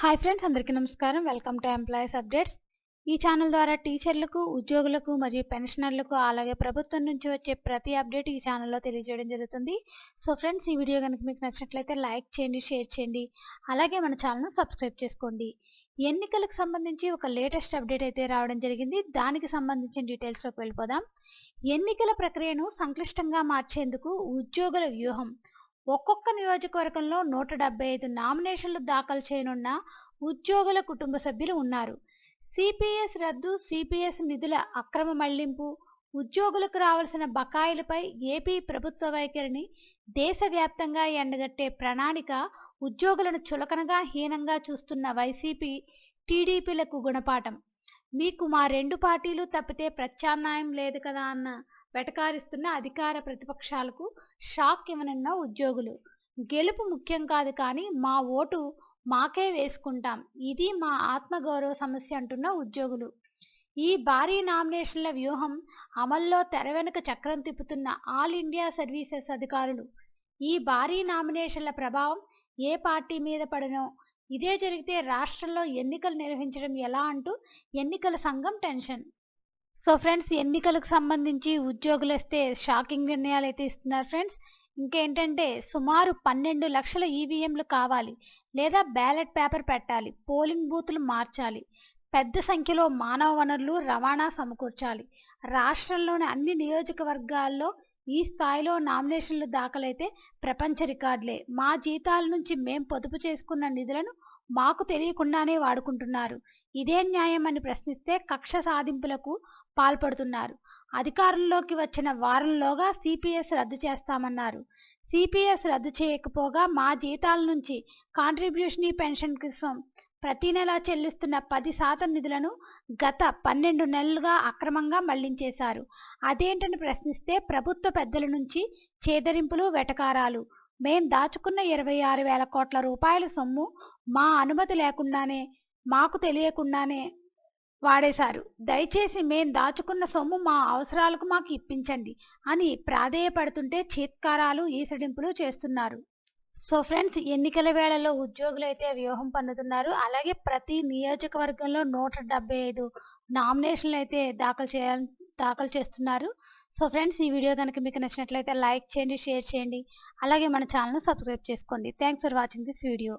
Hi friends అందరికీ నమస్కారం. Welcome to employees updates ఈ ఛానల్ ద్వారా టీచర్లకు ఉద్యోగులకు మరియు పెన్షనర్లకు అలాగే ప్రభుత్వం నుంచి వచ్చే ప్రతి అప్డేట్ ఈ ఛానల్లో తెలియజేయడం జరుగుతుంది. సో ఫ్రెండ్స్ ఈ వీడియో కనుక మీకు నచ్చినట్లయితే లైక్ చేయండి షేర్ చేయండి. అలాగే మన ఛానల్ను సబ్స్క్రైబ్ చేసుకోండి. ఎన్నికలకు సంబంధించి ఒక లేటెస్ట్ అప్డేట్ అయితే రావడం జరిగింది. దానికి సంబంధించిన డీటెయిల్స్లోకి వెళ్ళిపోదాం. ఎన్నికల ప్రక్రియను సంక్లిష్టంగా మార్చేందుకు ఉద్యోగుల వ్యూహం. ఒక్కొక్క నియోజకవర్గంలో నూట డెబ్బై ఐదు నామినేషన్లు దాఖలు చేయనున్న ఉద్యోగుల కుటుంబ సభ్యులు ఉన్నారు. సిపిఎస్ రద్దు సిపిఎస్ నిధుల అక్రమ మళ్ళింపు ఉద్యోగులకు రావాల్సిన బకాయిలపై ఏపీ ప్రభుత్వ వైఖరిని దేశవ్యాప్తంగా ఎండగట్టే ప్రణాళిక ఉద్యోగులను చులకనగా హీనంగా చూస్తున్న వైసీపీ టీడీపీలకు గుణపాఠం. మీకు మా రెండు పార్టీలు తప్పితే ప్రత్యామ్నాయం లేదు కదా అన్న వెటకారిస్తున్న అధికార ప్రతిపక్షాలకు షాక్ ఇవ్వనున్న ఉద్యోగులు. గెలుపు ముఖ్యం కాదు కానీ మా ఓటు మాకే వేసుకుంటాం. ఇది మా ఆత్మగౌరవ సమస్య అంటున్న ఉద్యోగులు. ఈ భారీ నామినేషన్ల వ్యూహం అమల్లో తెర వెనుక చక్రం తిప్పుతున్న ఆల్ ఇండియా సర్వీసెస్ అధికారులు. ఈ భారీ నామినేషన్ల ప్రభావం ఏ పార్టీ మీద పడనో ఇదే జరిగితే రాష్ట్రంలో ఎన్నికలు నిర్వహించడం ఎలా అంటూ ఎన్నికల సంఘం టెన్షన్. సో ఫ్రెండ్స్ ఎన్నికలకు సంబంధించి ఉద్యోగులు వస్తే షాకింగ్ నిర్ణయాలు అయితే ఇస్తున్నారు ఫ్రెండ్స్. ఇంకేంటంటే సుమారు పన్నెండు లక్షల ఈవీఎంలు కావాలి లేదా బ్యాలెట్ పేపర్ పెట్టాలి పోలింగ్ బూతులు మార్చాలి పెద్ద సంఖ్యలో మానవ వనరులు రవాణా సమకూర్చాలి. రాష్ట్రంలోని అన్ని నియోజకవర్గాల్లో ఈ స్థాయిలో నామినేషన్లు దాఖలైతే ప్రపంచ రికార్డులే. మా జీతాల నుంచి మేం పొదుపు చేసుకున్న నిధులను మాకు తెలియకుండానే వాడుకుంటున్నారు. ఇదే న్యాయం అని ప్రశ్నిస్తే కక్ష సాధింపులకు పాల్పడుతున్నారు. అధికారంలోకి వచ్చిన వారంలోగా సిపిఎస్ రద్దు చేస్తామన్నారు. సిపిఎస్ రద్దు చేయకపోగా మా జీతాల నుంచి కాంట్రిబ్యూషన్ పెన్షన్ కోసం ప్రతి నెలా చెల్లిస్తున్న పది శాతం నిధులను గత పన్నెండు నెలలుగా అక్రమంగా మళ్ళించేశారు. అదేంటని ప్రశ్నిస్తే ప్రభుత్వ పెద్దల నుంచి చేదరింపులు వెటకారాలు మేం దాచుకున్న ఇరవై ఆరు వేల కోట్ల రూపాయల సొమ్ము మా అనుమతి లేకుండానే మాకు తెలియకుండానే వాడేశారు. దయచేసి మేం దాచుకున్న సొమ్ము మా అవసరాలకు మాకు ఇప్పించండి అని ప్రాధేయపడుతుంటే చీత్కారాలు ఈసడింపులు చేస్తున్నారు. సో ఫ్రెండ్స్ ఎన్నికల వేళలో ఉద్యోగులు అయితే వ్యూహం పన్నుతున్నారు అలాగే ప్రతి నియోజకవర్గంలో నూట డెబ్బై ఐదు నామినేషన్లు అయితే దాఖలు చేయాలి దాఖలు చేస్తున్నారు. సో ఫ్రెండ్స్ ఈ వీడియో కనుక మీకు నచ్చినట్లయితే లైక్ చేయండి షేర్ చేయండి. అలాగే మన ఛానల్ను సబ్స్క్రైబ్ చేసుకోండి. Thanks for watching this video.